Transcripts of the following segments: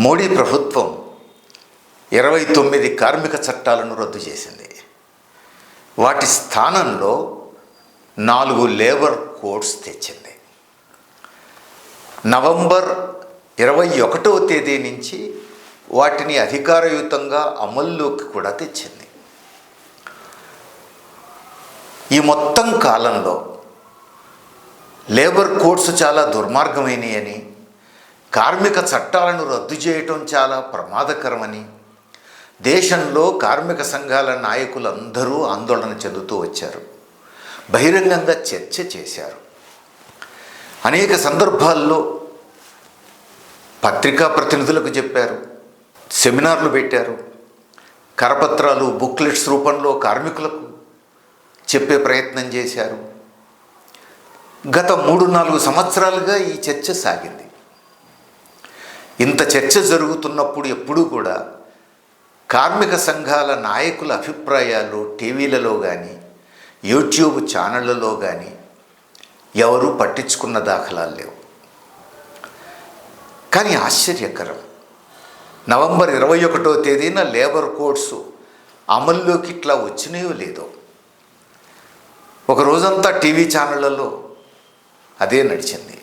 మోడీ ప్రభుత్వం ఇరవై తొమ్మిది కార్మిక చట్టాలను రద్దు చేసింది. వాటి స్థానంలో నాలుగు లేబర్ కోడ్స్ తెచ్చింది. నవంబర్ ఇరవై ఒకటవ తేదీ నుంచి వాటిని అధికారయుతంగా అమల్లోకి కూడా తెచ్చింది. ఈ మొత్తం కాలంలో లేబర్ కోడ్స్ చాలా దుర్మార్గమైనవి అని కార్మిక చట్టాలను రద్దు చేయటం చాలా ప్రమాదకరమని దేశంలో కార్మిక సంఘాల నాయకులందరూ ఆందోళన చెందుతూ వచ్చారు. బహిరంగంగా చర్చ చేశారు. అనేక సందర్భాల్లో పత్రికా ప్రతినిధులకు చెప్పారు సెమినార్లు పెట్టారు కరపత్రాలు బుక్లెట్స్ రూపంలో కార్మికులకు చెప్పే ప్రయత్నం చేశారు. గత మూడు నాలుగు సంవత్సరాలుగా ఈ చర్చ సాగింది. ఇంత చర్చ జరుగుతున్నప్పుడు ఎప్పుడూ కూడా కార్మిక సంఘాల నాయకుల అభిప్రాయాలు టీవీలలో కానీ యూట్యూబ్ ఛానళ్ళలో కానీ ఎవరూ పట్టించుకున్న దాఖలాలు లేవు. కానీ ఆశ్చర్యకరం. నవంబర్ ఇరవై ఒకటో తేదీన లేబర్ కోడ్స్ అమల్లోకి ఇట్లా వచ్చినాయో లేదో. ఒక రోజంతా టీవీ ఛానళ్ళలో అదే నడిచింది.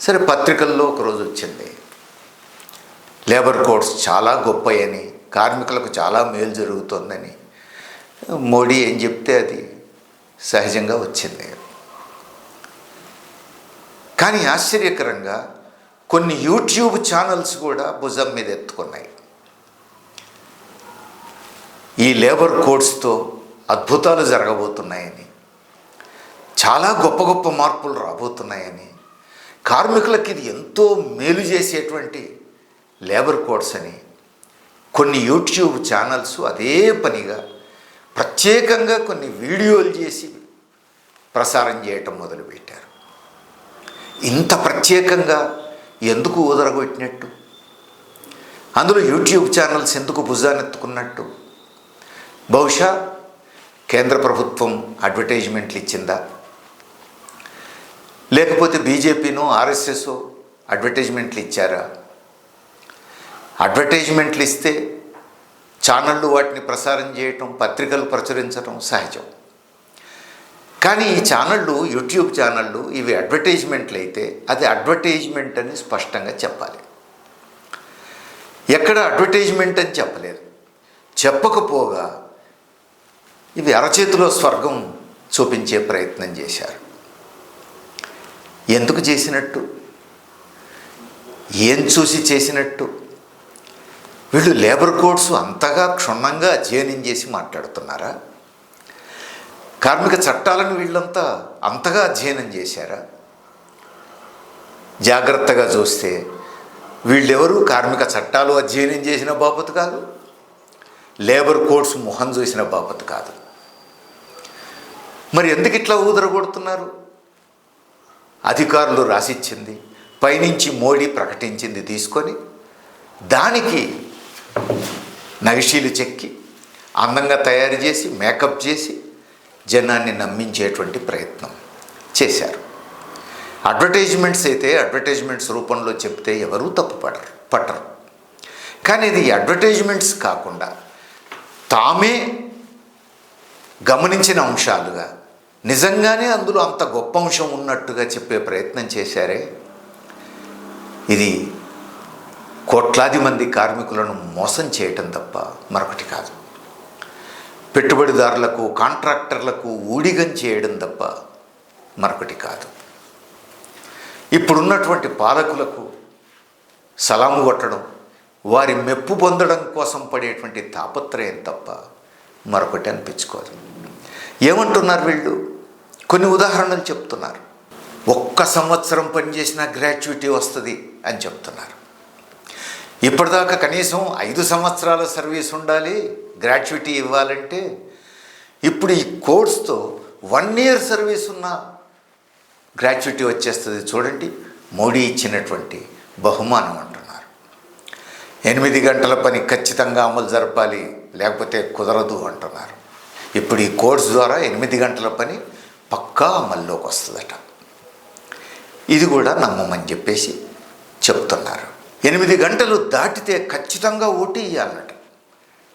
సరే పత్రికల్లో ఒకరోజు వచ్చింది. లేబర్ కోడ్స్ చాలా గొప్పయని కార్మికులకు చాలా మేలు జరుగుతుందని. మోడీ ఏం చెప్తే అది సహజంగా వచ్చింది. కానీ ఆశ్చర్యకరంగా కొన్ని యూట్యూబ్ ఛానల్స్ కూడా భుజం మీద ఎత్తుకున్నాయి. ఈ లేబర్ కోడ్స్తో అద్భుతాలు జరగబోతున్నాయని చాలా గొప్ప గొప్ప మార్పులు రాబోతున్నాయని కార్మికులకి ఇది ఎంతో మేలు చేసేటువంటి లేబర్ కోడ్స్ అని కొన్ని యూట్యూబ్ ఛానల్స్ అదే పనిగా ప్రత్యేకంగా కొన్ని వీడియోలు చేసి ప్రసారం చేయటం మొదలుపెట్టారు. ఇంత ప్రత్యేకంగా ఎందుకు ఊదరగొట్టినట్టు? అందులో యూట్యూబ్ ఛానల్స్ ఎందుకు భుజానెత్తుకున్నట్టు? బహుశా కేంద్ర ప్రభుత్వం అడ్వర్టైజ్మెంట్లు ఇచ్చిందా? లేకపోతే బీజేపీనో ఆర్ఎస్ఎస్ అడ్వర్టైజ్మెంట్లు ఇచ్చారా? అడ్వర్టైజ్మెంట్లు ఇస్తే ఛానళ్ళు వాటిని ప్రసారం చేయటం పత్రికలు ప్రచురించడం సహజం. కానీ ఈ ఛానళ్ళు యూట్యూబ్ ఛానళ్ళు ఇవి అడ్వర్టైజ్మెంట్లు అయితే అది అడ్వర్టైజ్మెంట్ అని స్పష్టంగా చెప్పాలి. ఎక్కడ అడ్వర్టైజ్మెంట్ అని చెప్పలేదు. చెప్పకపోగా ఇవి అరచేతిలో స్వర్గం చూపించే ప్రయత్నం చేశారు. ఎందుకు చేసినట్టు? ఏం చూసి చేసినట్టు? వీళ్ళు లేబర్ కోడ్స్ అంతగా క్షుణ్ణంగా అధ్యయనం చేసి మాట్లాడుతున్నారా? కార్మిక చట్టాలను వీళ్ళంతా అంతగా అధ్యయనం చేశారా? జాగ్రత్తగా చూస్తే వీళ్ళెవరూ కార్మిక చట్టాలు అధ్యయనం చేసిన బాపతు కాదు? లేబర్ కోడ్స్ మొహం చూసిన బాపతు కాదు. మరి ఎందుకు ఇట్లా ఊదరగొడుతున్నారు? అధికారులు రాసిచ్చింది పైనుంచి మోడీ ప్రకటించింది తీసుకొని దానికి నగిషీలు చెక్కి అందంగా తయారు చేసి మేకప్ చేసి జనాన్ని నమ్మించేటువంటి ప్రయత్నం చేశారు. అడ్వర్టైజ్మెంట్స్ అయితే అడ్వర్టైజ్మెంట్స్ రూపంలో చెప్తే ఎవరూ తప్పు పడరు పట్టరు. కానీ ఇది అడ్వర్టైజ్మెంట్స్ కాకుండా తామే గమనించిన అంశాలుగా నిజంగానే అందులో అంత గొప్ప అంశం ఉన్నట్టుగా చెప్పే ప్రయత్నం చేశారే? ఇది కోట్లాది మంది కార్మికులను మోసం చేయటం తప్ప మరొకటి కాదు. పెట్టుబడిదారులకు కాంట్రాక్టర్లకు ఊడిగం చేయడం తప్ప మరొకటి కాదు. ఇప్పుడున్నటువంటి పాలకులకు సలాము కొట్టడం వారి మెప్పు పొందడం కోసం పడేటువంటి తాపత్రయం తప్ప మరొకటి అనిపించుకోదు. ఏమంటున్నారు వీళ్ళు? కొన్ని ఉదాహరణలు చెప్తున్నారు. ఒక్క సంవత్సరం పనిచేసిన గ్రాట్యుటీ వస్తుంది అని చెప్తున్నారు. ఇప్పటిదాకా కనీసం ఐదు సంవత్సరాల సర్వీస్ ఉండాలి గ్రాట్యుటీ ఇవ్వాలంటే ఇప్పుడు ఈ కోర్స్తో వన్ ఇయర్ సర్వీస్ ఉన్న గ్రాట్యుటీ వచ్చేస్తుంది చూడండి. మోడీ ఇచ్చినటువంటి బహుమానం అంటున్నారు. ఎనిమిది గంటల పని ఖచ్చితంగా అమలు జరపాలి లేకపోతే కుదరదు అంటున్నారు. ఇప్పుడు ఈ కోర్స్ ద్వారా ఎనిమిది గంటల పని పక్కా అమల్లోకి వస్తుందట. ఇది కూడా నమ్మమని చెప్పేసి చెప్తున్నారు. ఎనిమిది గంటలు దాటితే ఖచ్చితంగా ఓటీ ఇవ్వాలన్నట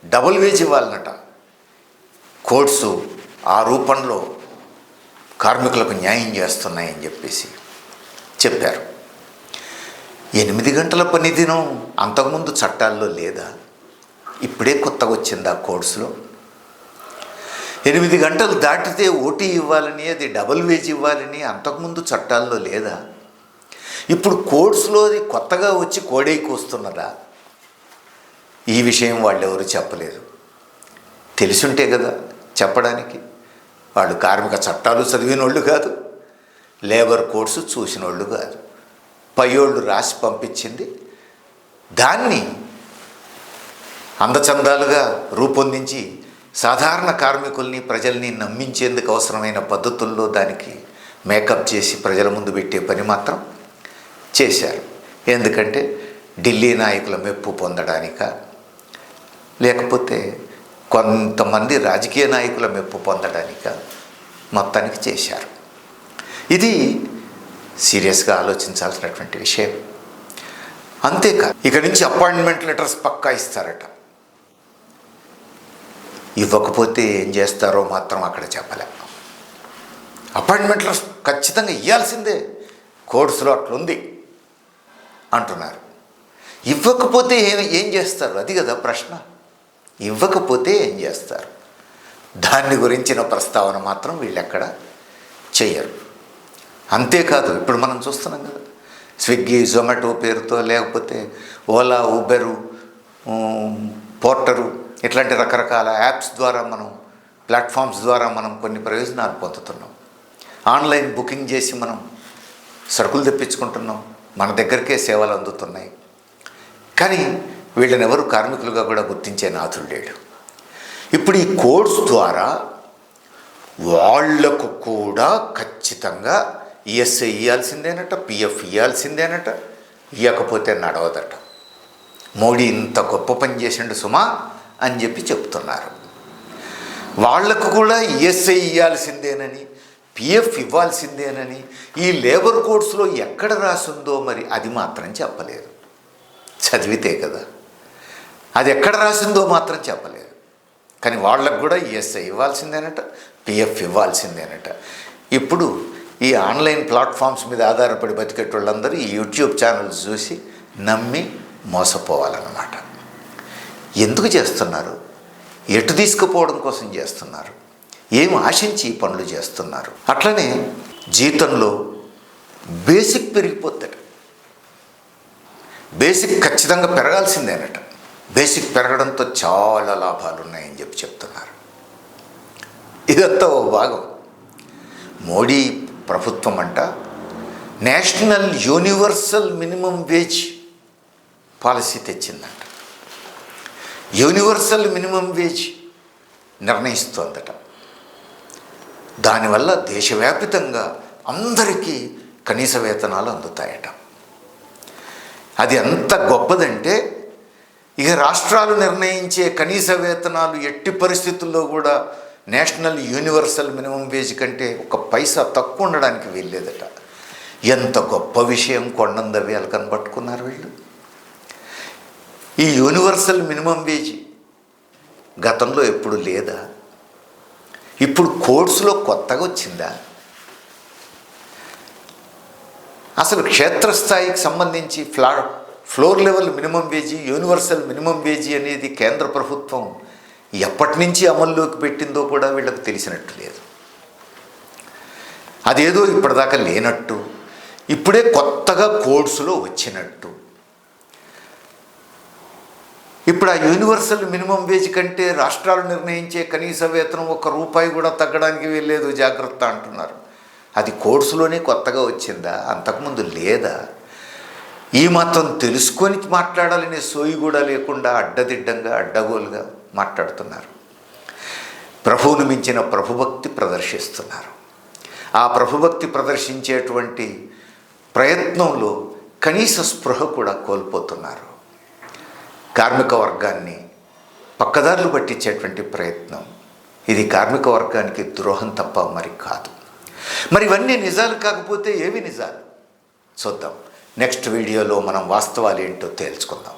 డబుల్ వేజ్ ఇవ్వాలన్నట. కోర్ట్సు ఆ రూపంలో కార్మికులకు న్యాయం చేస్తున్నాయని చెప్పేసి చెప్పారు. ఎనిమిది గంటల పని దినం అంతకుముందు చట్టాల్లో లేదా? ఇప్పుడే కొత్తగా వచ్చింది ఆ కోర్సులో? ఎనిమిది గంటలు దాటితే ఓటీ ఇవ్వాలని అది డబుల్ వేజ్ ఇవ్వాలని అంతకుముందు చట్టాల్లో లేదా? ఇప్పుడు కోడ్స్లోది కొత్తగా వచ్చి కోడే కూస్తున్నదా? ఈ విషయం వాళ్ళు ఎవరు చెప్పలేదు తెలిసుంటే కదా చెప్పడానికి. వాళ్ళు కార్మిక చట్టాలు చదివిన వాళ్ళు కాదు లేబర్ కోడ్స్ చూసిన వాళ్ళు కాదు. పయోళ్ళు రాసి పంపించింది. దాన్ని అందచందాలుగా రూపొందించి సాధారణ కార్మికుల్ని ప్రజల్ని నమ్మించేందుకు అవసరమైన పద్ధతుల్లో దానికి మేకప్ చేసి ప్రజల ముందు పెట్టే పని మాత్రం చేశారు. ఎందుకంటే ఢిల్లీ నాయకుల మెప్పు పొందడానిక లేకపోతే కొంతమంది రాజకీయ నాయకుల మెప్పు పొందడానిక మొత్తానికి చేశారు. ఇది సీరియస్గా ఆలోచించాల్సినటువంటి విషయం. అంతేకాదు ఇక నుంచి అపాయింట్మెంట్ లెటర్స్ పక్కా ఇస్తారట. ఇవ్వకపోతే ఏం చేస్తారో మాత్రం అక్కడ చెప్పలే. అపాయింట్మెంట్ లెటర్స్ ఖచ్చితంగా ఇవ్వాల్సిందే కోర్సులో అట్లుంది అంటున్నారు. ఇవ్వకపోతే ఏం ఏం చేస్తారు? అది కదా ప్రశ్న. ఇవ్వకపోతే ఏం చేస్తారు? దాన్ని గురించిన ప్రస్తావన మాత్రం వీళ్ళెక్కడ చేయరు అంతేకాదు ఇప్పుడు మనం చూస్తున్నాం కదా స్విగ్గీ జొమాటో పేరుతో లేకపోతే ఓలా ఊబెరు పోర్టరు ఇట్లాంటి రకరకాల యాప్స్ ద్వారా మనం ప్లాట్ఫామ్స్ ద్వారా మనం కొన్ని ప్రయోజనాలు పొందుతున్నాం. ఆన్లైన్ బుకింగ్ చేసి మనం సరుకులు తెప్పించుకుంటున్నాం. మన దగ్గరికే సేవలు అందుతున్నాయి. కానీ వీళ్ళని ఎవరు కార్మికులుగా కూడా గుర్తించే నాథుడు లేడు. ఇప్పుడు ఈ కోడ్స్ ద్వారా వాళ్ళకు కూడా ఖచ్చితంగా ఈఎస్ఐ ఇవ్వాల్సిందేనట పిఎఫ్ ఇవ్వాల్సిందేనట ఇవ్వకపోతే నడవదట. మోడీ ఇంత గొప్ప పని చేసిండు సుమా అని చెప్పి చెప్తున్నారు. వాళ్ళకు కూడా ఈఎస్ఐ ఇవ్వాల్సిందేనని పిఎఫ్ ఇవ్వాల్సిందేనని ఈ లేబర్ కోడ్స్లో ఎక్కడ రాసిందో మరి అది మాత్రం చెప్పలేదు. చదివితే కదా. అది ఎక్కడ రాసిందో మాత్రం చెప్పలేదు. కానీ వాళ్ళకు కూడా ఈఎస్ఐ ఇవ్వాల్సిందేనట పిఎఫ్ ఇవ్వాల్సిందేనట. ఇప్పుడు ఈ ఆన్లైన్ ప్లాట్ఫామ్స్ మీద ఆధారపడి బతికేటోళ్ళందరూ ఈ యూట్యూబ్ ఛానల్స్ చూసి నమ్మి మోసపోవాలన్నమాట. ఎందుకు చేస్తున్నారు? ఎటు తీసుకుపోవడం కోసం చేస్తున్నారు? ఏం ఆశించి పనులు చేస్తున్నారు? అట్లనే జీతంలో బేసిక్ పెరిగిపోతాడు బేసిక్ ఖచ్చితంగా పెరగాల్సిందేనట. బేసిక్ పెరగడంతో చాలా లాభాలు ఉన్నాయని చెప్పి చెప్తున్నారు. ఇదంతా ఓ భాగం. మోడీ ప్రభుత్వం అంట national universal minimum wage policy తెచ్చిందంట. Universal minimum wage నిర్ణయిస్తోందట. దానివల్ల దేశవ్యాపితంగా అందరికీ కనీస వేతనాలు అందుతాయట. అది ఎంత గొప్పదంటే ఇక రాష్ట్రాలు నిర్ణయించే కనీస వేతనాలు ఎట్టి పరిస్థితుల్లో కూడా నేషనల్ యూనివర్సల్ మినిమం వేజ్ కంటే ఒక పైసా తక్కువ ఉండడానికి వీల్లేదట. ఎంత గొప్ప విషయం కొండందవి కనబట్టుకున్నారు వీళ్ళు. ఈ యూనివర్సల్ మినిమం వేజ్ గతంలో ఎప్పుడు లేదా? ఇప్పుడు కోర్సులో కొత్తగా వచ్చిందా? అసలు క్షేత్రస్థాయికి సంబంధించి ఫ్లా floor level minimum wage universal minimum wage అనేది కేంద్ర ప్రభుత్వం ఎప్పటి నుంచి అమల్లోకి పెట్టిందో కూడా వీళ్ళకి తెలిసినట్టు లేదు. అదేదో ఇప్పటిదాకా లేనట్టు ఇప్పుడే కొత్తగా కోర్సులో వచ్చినట్టు. ఇప్పుడు ఆ యూనివర్సల్ మినిమం వేజ్ కంటే రాష్ట్రాలు నిర్ణయించే కనీస వేతనం ఒక రూపాయి కూడా తగ్గడానికి వీల్లేదు జాగ్రత్త అంటున్నారు. అది కోర్సులోనే కొత్తగా వచ్చిందా? అంతకుముందు లేదా? ఈ మాత్రం తెలుసుకొని మాట్లాడాలనే సోయి కూడా లేకుండా అడ్డదిడ్డంగా అడ్డగోలుగా మాట్లాడుతున్నారు. ప్రభువును మించిన ప్రభుభక్తి ప్రదర్శిస్తున్నారు. ఆ ప్రభుభక్తి ప్రదర్శించేటువంటి ప్రయత్నంలో కనీస స్పృహ కూడా కోల్పోతున్నారు. కార్మిక వర్గాన్ని పక్కదారులు పట్టించేటువంటి ప్రయత్నం. ఇది కార్మిక వర్గానికి ద్రోహం తప్ప మరి కాదు. మరి ఇవన్నీ నిజాలు కాకపోతే ఏవి నిజాలు? చూద్దాం. నెక్స్ట్ వీడియోలో మనం వాస్తవాలు ఏంటో తేల్చుకుందాం.